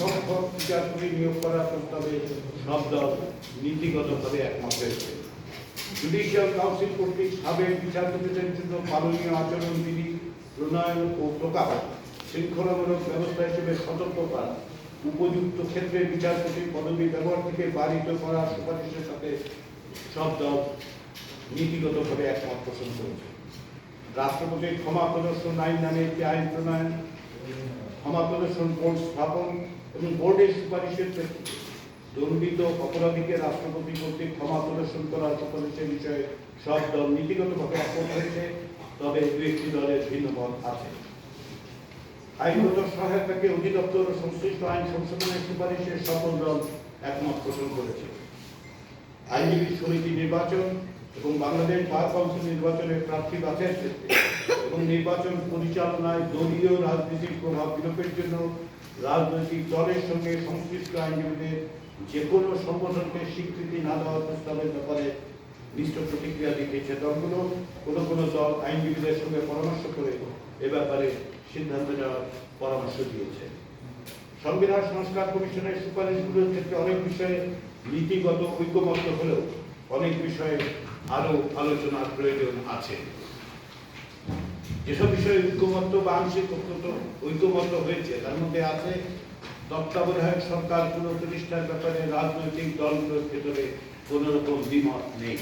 সংখ্যক বিচারপতি নিয়োগ করার ব্যবস্থা হিসেবে সতর্ক উপযুক্ত ক্ষেত্রে বিচারপতি পদবি ব্যবহার থেকে বাড়িত করার সুপারিশের সাথে সব দল নীতিগতভাবে একমত পোষণ করেছে। রাষ্ট্রপতির ক্ষমা প্রদর্শন আইন নামে একটি আইন প্রণয়ন। ক্ষমা প্রদর্শন বোর্ড স্থাপন এবং বোর্ডের সুপারিশের প্রেক্ষিতে দণ্ডিত অপরাধীকে রাষ্ট্রপতি কর্তৃক ক্ষমা প্রদর্শন করার সুপারিশের বিষয়ে সব দল নীতিগতভাবে একমত হয়েছে তবে দু একটি দলের ভিন্ন মত আছে আইনগত সহায়তাকে অধিদপ্তর সংশ্লিষ্ট আইন সংশোধনের সুপারিশে সকল দল একমত পোষণ করেছে আইনজীবী সমিতি নির্বাচন এবং বাংলাদেশ বার কাউন্সিল নির্বাচনের প্রার্থী বাছাইয়ের ক্ষেত্রে এবং নির্বাচন পরিচালনায় দলীয় রাজনীতির প্রভাব বিলোপের জন্য রাজনৈতিক দলের সঙ্গে সংশ্লিষ্ট আইনজীবীদের যে কোনো সংগঠনকে স্বীকৃতি না দেওয়ার প্রস্তাবের ব্যাপারে মিশ্র প্রতিক্রিয়া দেখিয়েছে দলগুলো। কোনো কোনো দল আইনজীবীদের সঙ্গে পরামর্শ করে এ ব্যাপারে সিদ্ধান্ত নেওয়ার পরামর্শ দিয়েছে। সংবিধান সংস্কার কমিশনের সুপারিশগুলোর ক্ষেত্রে অনেক বিষয়ে নীতিগত ঐক্যমত্য হলেও অনেক বিষয়ে আরও আলোচনার প্রয়োজন আছে। যেসব বিষয়ে ঐক্যমত্য বা আংশিক ঐক্যমত্য হয়েছে। তার মধ্যে আছে, তত্ত্বাবধায়ক সরকার পুনঃপ্রতিষ্ঠার ব্যাপারে রাজনৈতিক দলগুলোর ভেতরে কোনো রকম দ্বিমত নেই।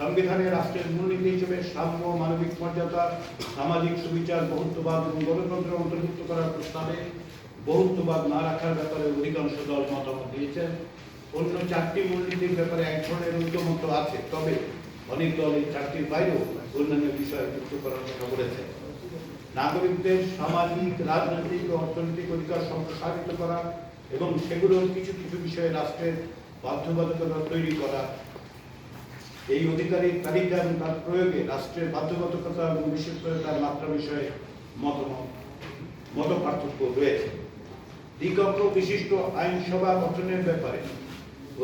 সংবিধানে রাষ্ট্রের মূলনীতি হিসেবে সাম্য, মানবিক মর্যাদা, সামাজিক সুবিচার, বহুত্ববাদ এবং গণতন্ত্র অন্তর্ভুক্ত করার প্রস্তাবে বহুত্ববাদ না রাখার ব্যাপারে অধিকাংশ দল মতামত দিয়েছেন। অন্য চারটি মূলনীতির ব্যাপারে এক ধরনের ঐক্যমত আছে, তবে অনেক দল এই চারটির বাইরেও অন্যান্য বিষয়ে যুক্ত করার কথা বলেছে নাগরিকদের সামাজিক, রাজনৈতিক ও অর্থনৈতিক অধিকার সম্প্রসারিত করা এবং সেগুলোর কিছু কিছু বিষয়ে রাষ্ট্রের বাধ্যবাধকতা তৈরি করা। এই অধিকারের তালিকা এবং তার প্রয়োগে রাষ্ট্রের বাধ্যবাধকতা এবং বিশেষ করে তার মাত্রা বিষয়ে মতামত মত পার্থক্য রয়েছে। দ্বিকক্ষ বিশিষ্ট আইনসভা গঠনের ব্যাপারে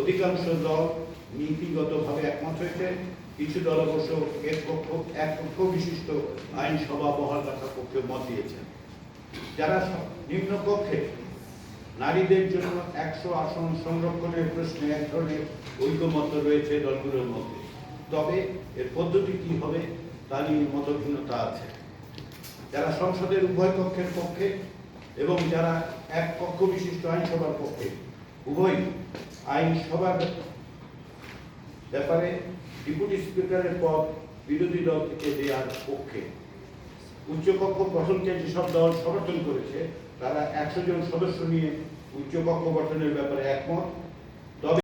অধিকাংশ দল নীতিগতভাবে একমত হয়েছে। কিছু দল অবশ্য এক পক্ষ এক পক্ষ বিশিষ্ট আইনসভা বহাল রাখার পক্ষে মত দিয়েছেন। যারা স- নিম্ন কক্ষে নারীদের জন্য একশো আসন সংরক্ষণের প্রশ্নে এক ধরনের ঐক্যমত রয়েছে দলগুলোর মধ্যে। তবে এর পদ্ধতি কি হবে, তা নিয়ে মতভিন্নতা আছে। যারা সংসদের উভয় কক্ষের পক্ষে এবং যারা এক কক্ষ বিশিষ্ট আইনসভার পক্ষে, উভয় আইনসভার ব্যাপারে ডেপুটি স্পিকারের পদ বিরোধী দল থেকে দেওয়ার পক্ষে। উচ্চকক্ষ গঠনকে যেসব দল সমর্থন করেছে, তারা একশো জন সদস্য নিয়ে উচ্চকক্ষ গঠনের ব্যাপারে একমত।